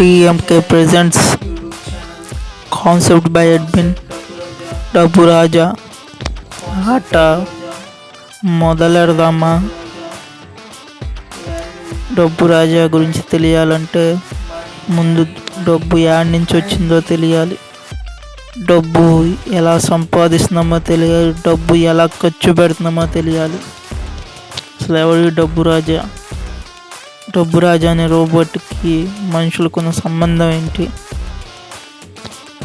TMK presents concept by అడ్బిన్ డబ్బు రాజా ఆట మొదలెడదామా డబ్బు రాజా గురించి తెలియాలంటే ముందు డబ్బు యాడ్ నుంచి వచ్చిందో తెలియాలి. డబ్బు ఎలా సంపాదిస్తున్నామో తెలియాలి. డబ్బు ఎలా ఖర్చు పెడుతున్నామో తెలియాలి. అసలు ఎవరి డబ్బు రాజా డబ్బు రాజా అనే రోబోట్కి మనుషులకున్న సంబంధం ఏంటి?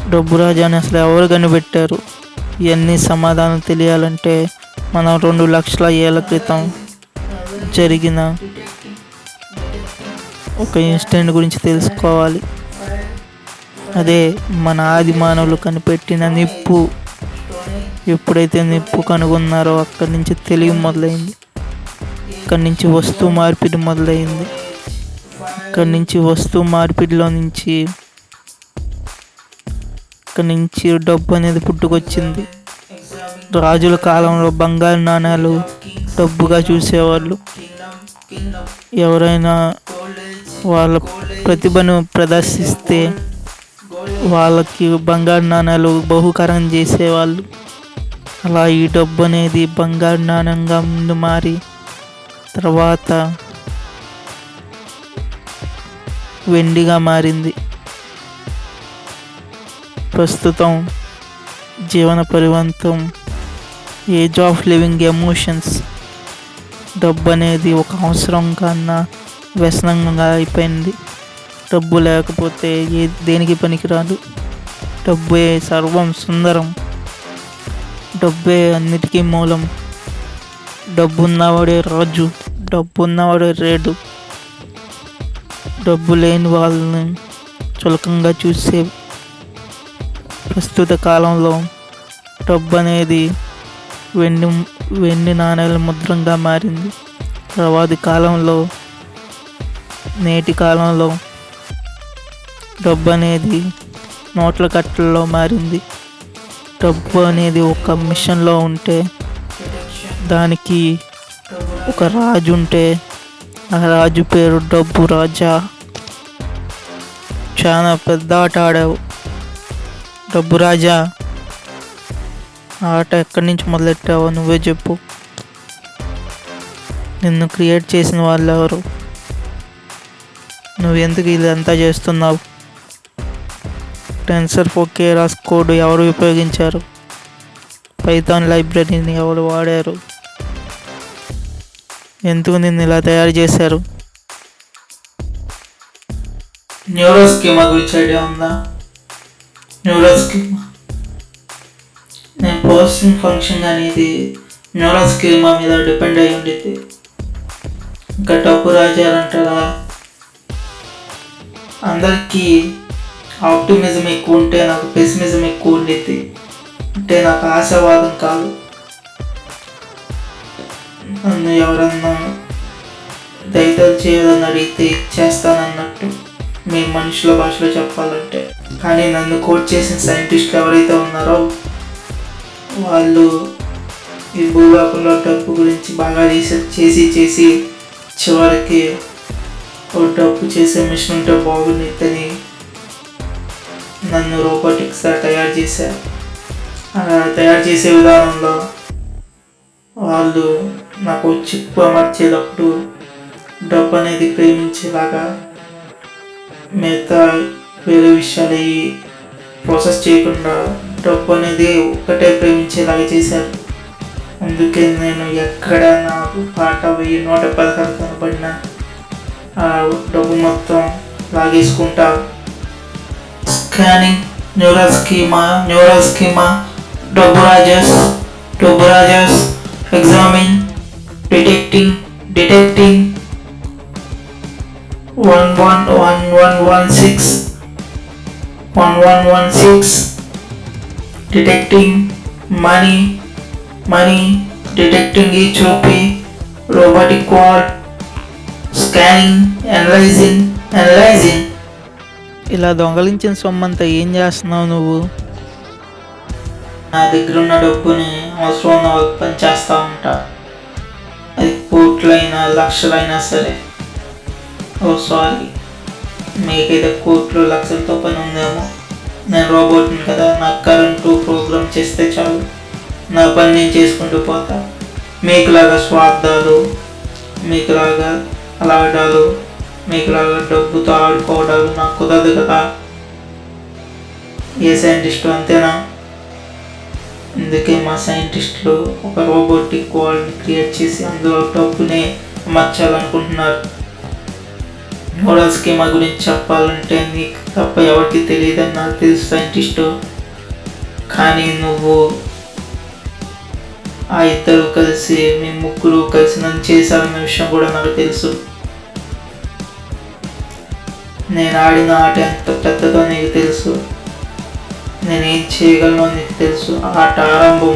డబ్బు రాజా అని అసలు ఎవరు కనిపెట్టారు? ఇవన్నీ సమాధానం తెలియాలంటే మనం రెండు లక్షల ఏళ్ళ క్రితం జరిగిన ఒక ఇన్సిడెంట్ గురించి తెలుసుకోవాలి. అదే మన ఆది మానవులు కనిపెట్టిన నిప్పు. ఎప్పుడైతే నిప్పు కనుగొన్నారో అక్కడి నుంచి తెలివి మొదలైంది. అక్కడి నుంచి వస్తువు మార్పిడి మొదలైంది. అక్కడి నుంచి వస్తువు మార్పిడిలో నుంచి అక్కడి నుంచి డబ్బు అనేది పుట్టుకొచ్చింది. రాజుల కాలంలో బంగారు నాణాలు డబ్బుగా చూసేవాళ్ళు. ఎవరైనా వాళ్ళ ప్రతిభను ప్రదర్శిస్తే వాళ్ళకి బంగారు నాణాలు బహుకరం చేసేవాళ్ళు. అలా ఈ డబ్బు అనేది బంగారు నాణ్యంగా ముందు మారి తర్వాత వెండిగా మారింది. ప్రస్తుతం జీవన పరివంతం ఏజ్ ఆఫ్ లివింగ్ ఎమోషన్స్ డబ్బు అనేది ఒక అవసరం కన్నా వ్యసనంగా అయిపోయింది. డబ్బు లేకపోతే ఏ దేనికి పనికిరాదు. డబ్బే సర్వం సుందరం. డబ్బే అన్నిటికీ మూలం. డబ్బు ఉన్నవాడే రాజు. డబ్బు ఉన్నవాడు రేడు. డబ్బు లేని వాళ్ళని చులకంగా చూసే ప్రస్తుత కాలంలో డబ్బు అనేది వెండి వెండి నాణ్యాల ముద్రంగా మారింది. తర్వాతి కాలంలో నేటి కాలంలో డబ్బు అనేది నోట్ల కట్టల్లో మారింది. డబ్బు అనేది ఒక మిషన్లో ఉంటే దానికి ఒక రాజు ఉంటే ఆ రాజు పేరు డబ్బు రాజా. చాలా పెద్ద ఆట ఆడావు. డబ్బు రాజా ఆ ఆట ఎక్కడి నుంచి మొదలెట్టావో నువ్వే చెప్పు. నిన్ను క్రియేట్ చేసిన వాళ్ళు ఎవరు? నువ్వు ఎందుకు ఇదంతా చేస్తున్నావు? టెన్సర్ ఫోర్ కేరాస్ కోడ్ ఎవరు ఉపయోగించారు? పైథాన్ లైబ్రరీని ఎవరు వాడారు? ఎందుకు నిన్ను ఇలా తయారు చేశారు? న్యూరో స్కీమా గురించి ఐడియా ఉందా? న్యూరో స్కీమా నేను ప్రాసెసింగ్ ఫంక్షన్ అనేది న్యూరో స్కీమా మీద డిపెండ్ అయి ఉండేది ఇంకా డబ్బు రాజారంటారా అందరికీ ఆప్టిమిజం ఎక్కువ ఉంటే నాకు పెసిమిజం ఎక్కువ ఉండేది అంటే నాకు ఆశావాదం కాదు. నన్ను ఎవరన్నా దయతలు చేయాలని అడిగితే చేస్తానన్నట్టు మీ మనుషుల భాషలో చెప్పాలంటే. కానీ నన్ను కోట్ చేసిన సైంటిస్టులు ఎవరైతే ఉన్నారో వాళ్ళు ఈ భూలోకంలో డబ్బు గురించి బాగా రీసెర్చ్ చేసి చేసి చివరికి ఓ డబ్బు చేసే మిషన్ ఉంటే బాగుండిద్దని నన్ను రోబోటిక్స్గా తయారు చేశారు అలా తయారు చేసే విధానంలో వాళ్ళు నాకు చిప్పు అమర్చేటప్పుడు డబ్బు అనేది ప్రేమించేలాగా మిగతా వేరే విషయాలు ప్రాసెస్ చేయకుండా డబ్బు అనేది ఒక్కటే ప్రేమించేలాగా చేశారు. అందుకే నేను ఎక్కడ నాకు పాట వెయ్యి నూట పదహారు కనబడిన ఆ డబ్బు మొత్తం లాగేసుకుంటా. Scanning neural schema neural schema డబ్బు రాజస్ డబ్బు Rajas examine detecting detecting one one one one one six one one one six detecting money money detecting ఈ చూపి robotic ward scanning analysing analysing ఇలా దొంగలించిన సొమ్మంతా ఏం చేస్తున్నావు నువ్వు? నా దగ్గర ఉన్న డబ్బుని అవసరం ఉన్న పని చేస్తూ ఉంటా కోట్లైనా లక్షలైనా సరే. Oh sorry. మీకైతే కోట్లు లక్షలతో పని ఉందేమో. నేను రోబోట్ని కదా నాకు కరెంటు ప్రోగ్రామ్ చేస్తే చాలు. నా పని నేను చేసుకుంటూ పోతా. మీకులాగా స్వార్థాలు మీకులాగా అలాడాలు మీకులాగా డబ్బుతో ఆడుకోవడాలు నాకు కుదరదు కదా. ఏ సైంటిస్టు అంతేనా? అందుకే మా సైంటిస్టులు ఒక రోబోటిక్ వరల్డ్ క్రియేట్ చేసి అందులో డబ్బుని అమర్చాలనుకుంటున్నారు. నూడల్స్కి స్కీమా గురించి చెప్పాలంటే నీకు తప్ప ఎవరికి తెలియదని నాకు తెలుసు సైంటిస్టు. కానీ నువ్వు ఆ ఇద్దరు కలిసి మీ ముగ్గురు కలిసి నన్ను చేశారన్న విషయం కూడా నాకు తెలుసు. నేను ఆడిన ఆట ఎంత పెద్దదో నీకు తెలుసు. నేనేం చేయగలను నీకు తెలుసు. ఆట ఆరంభం